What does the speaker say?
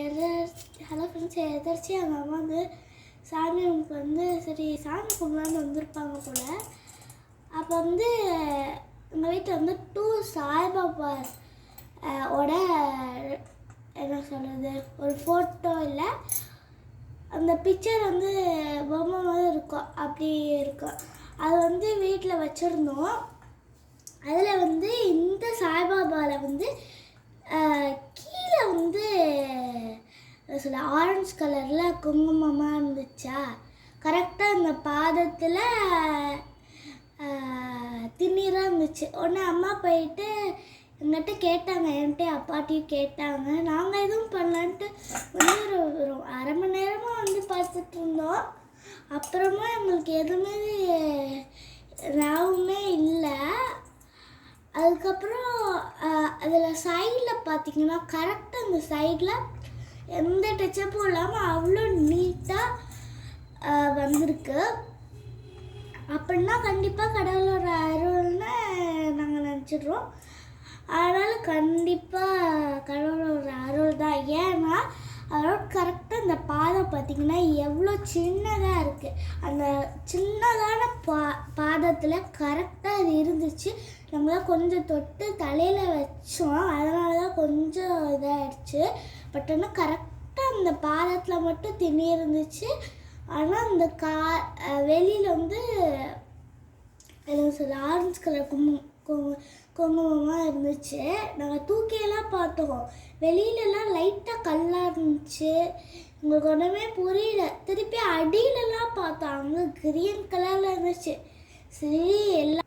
எதர் hello friends எதர்ச்சி எங்கள் அம்மா வந்து சாமி அவங்களுக்கு வந்து சரி சாமி கும்பிடலான்னு வந்திருப்பாங்க கூட அப்போ வந்து எங்கள் வீட்டில் வந்து டூ சாய்பாபா ஓட என்ன சொல்கிறது ஒரு ஃபோட்டோ இல்லை. அந்த பிக்சர் வந்து பொம்மை மாதிரி இருக்கும் அப்படி இருக்கும். அது வந்து வீட்டில் வச்சுருந்தோம். அதில் வந்து இந்த சாய்பாபாவில் வந்து சில ஆரஞ்ச் ஆரஞ்சு கலரில் குங்குமமாக இருந்துச்சா கரெக்டாக அந்த பாதத்தில் திண்ணீராக இருந்துச்சு. உடனே அம்மா போயிட்டு எங்கிட்ட கேட்டாங்க. என்கிட்ட அப்பாட்டியும் கேட்டாங்க. நாங்கள் எதுவும் பண்ணலான்ட்டு வந்து ஒரு அரை மணி நேரமாக வந்து பார்த்துட்டு இருந்தோம். அப்புறமா எங்களுக்கு எதுவுமே ஞாபகமே இல்லை. அதுக்கப்புறம் அதில் சைடில் பார்த்தீங்கன்னா கரெக்டாக அந்த சைடில் எந்த வச்சப்போ இல்லாமல் அவ்வளோ நீட்டாக வந்திருக்கு. அப்படின்னா கண்டிப்பாக கடவுளோட அருள்னு நாங்கள் நினச்சிடுறோம். அதனால் கண்டிப்பாக கடவுளோட அருள் தான். ஏன்னா அதோட கரெக்டாக அந்த பாதம் பார்த்திங்கன்னா எவ்வளோ சின்னதாக இருக்குது அந்த சின்னதான பா பாதத்தில் கரெக்டாக அது இருந்துச்சு. நம்மளாம் கொஞ்சம் தொட்டு தலையில் வச்சோம். அதனால தான் கொஞ்சம் இதாகிடுச்சு பட் ஆனால் கரெக்டாக அந்த பாதத்தில் மட்டும் திணி இருந்துச்சு. ஆனால் அந்த கா வெளியில் வந்து என்ன சொல்ல ஆரஞ்சு கலர் குங்கு குங்கு குங்குமமாக இருந்துச்சு. நாங்கள் தூக்கியெல்லாம் பார்த்தோம். வெளியிலலாம் லைட்டாக கல்லாக இருந்துச்சு. எங்களுக்கு ஒன்றுமே புரியல. திருப்பி அடியிலலாம் பார்த்தோம். அங்கே கிரீன் கலரில் இருந்துச்சு. சரி எல்லா